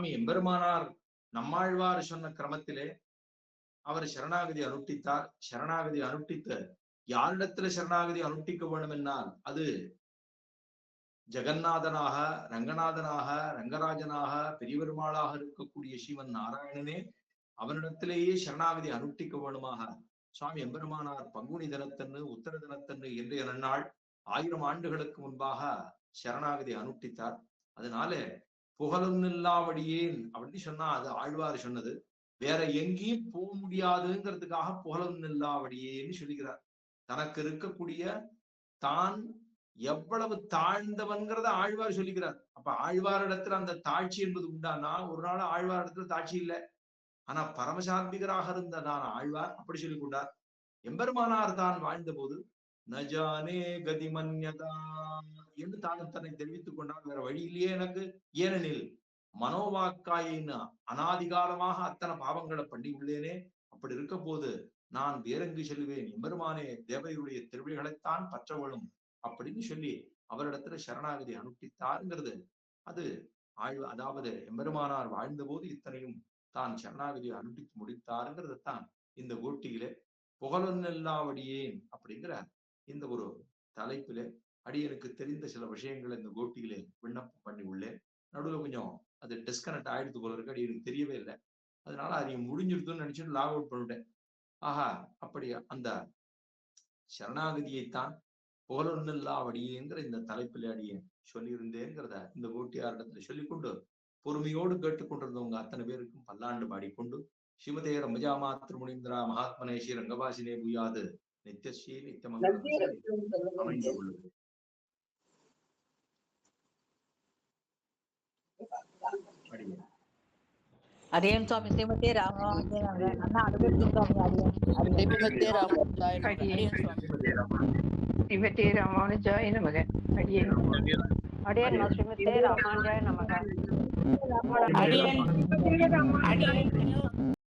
சுவாமி எம்பெருமானார் நம்மாழ்வார் சொன்ன கிரமத்திலே அவர் சரணாகதி அனுஷ்டித்தார் சரணாகதி அனுஷ்டித்து யாரிடத்துல சரணாகதி அனுஷ்டிக்க வேண்டும் என்னால் அது ஜெகநாதனாக ரங்கநாதனாக ரங்கராஜனாக பெரியபெருமாளாக இருக்கக்கூடிய சிவன் நாராயணனே அவனிடத்திலேயே சரணாகதி அனுஷ்டிக்க வேணுமாக சுவாமி எம்பெருமானார் பங்குனி தினத்தன்று உத்தர தினத்தன்று இன்றைய நன்னாள் ஆயிரம் ஆண்டுகளுக்கு முன்பாக சரணாகதி அனுஷ்டித்தார் அதனால புகழொன்னில்லாவடியேன் அப்படின்னு சொன்னா அது ஆழ்வார் சொன்னது. வேற எங்கேயும் போக முடியாதுங்கிறதுக்காக புகழொன்னில்லாவடியேன்னு சொல்லுகிறார் தனக்கு இருக்கக்கூடிய தான் எவ்வளவு தாழ்ந்தவன்கிறத ஆழ்வார் சொல்லிக்கிறார். அப்ப ஆழ்வார் இடத்துல அந்த தாழ்ச்சி என்பது உண்டானா? ஒரு நாள் ஆழ்வார் இடத்துல தாட்சி இல்லை. ஆனா பரமசாத்மிகராக இருந்த நான் ஆழ்வார் அப்படி சொல்லிக் கொண்டார். எம்பெருமானார் தான் வாழ்ந்த போது நஜானே கதிமன்யதா என்று தான் தன்னை தெரிவித்துக் கொண்டார் வேற வழியிலேயே எனக்கு. ஏனெனில் மனோவாக்காயின் அனாதிகாரமாக அத்தனை பாவங்களை பண்ணி உள்ளேனே. அப்படி இருக்க போது நான் வேறெங்கு செல்வேன்? எம்பெருமானே தேவையுடைய திருவிழிகளைத்தான் பற்றவளும். அப்படின்னு சொல்லி அவரிடத்துல சரணாகதி அனுப்பித்தாருங்கிறது. அது ஆழ்வு அதாவது எம்பெருமானார் வாழ்ந்த போது இத்தனையும் தான் சரணாகதியை அனுப்பித்து முடித்தாருங்கிறது தான் இந்த கோட்டியிலே புகழொன்னெல்லாவடியேன் அப்படிங்கிற இந்த ஒரு தலைப்பிலே அடியனுக்கு தெரிந்த சில விஷயங்களை இந்த கோட்டியிலே விண்ணப்பம் பண்ணி உள்ளேன். நடுவில் கொஞ்சம் அது டிஸ்கனெக்ட் ஆயிடுத்து போல இருக்கு. அடியனுக்கு தெரியவே இல்லை. அதனால அது முடிஞ்சிருதுன்னு நினைச்சிட்டு லாக் அவுட் பண்ணிட்டேன். ஆஹா அப்படி அந்த சரணாகதியைத்தான் புகழொன்னில்லாவடியேங்கிற இந்த தலைப்பில் அடியேன் சொல்லியிருந்தேங்கிறத இந்த கோட்டியாரிடத்துல சொல்லிக்கொண்டு பொறுமையோடு கேட்டுக்கொண்டிருந்தவங்க அத்தனை பேருக்கும் பல்லாண்டு பாடிக்கொண்டு சிவதே ரமஜா மாத்திருமுனிந்திரா மகாத்மனே ஸ்ரீ ரங்கவாசினே புயாது நித்யஸ்ரீ நித்தியமங்கலம் அமைந்து கொள்ளுது அடியேன் அரியன் சுவாமி ஸ்ரீமதி ராமானுஜாய நமக. அடியேன் அடியன் ஸ்ரீமதே ராமானுஜாய நமக. அடியேன் அடியேன்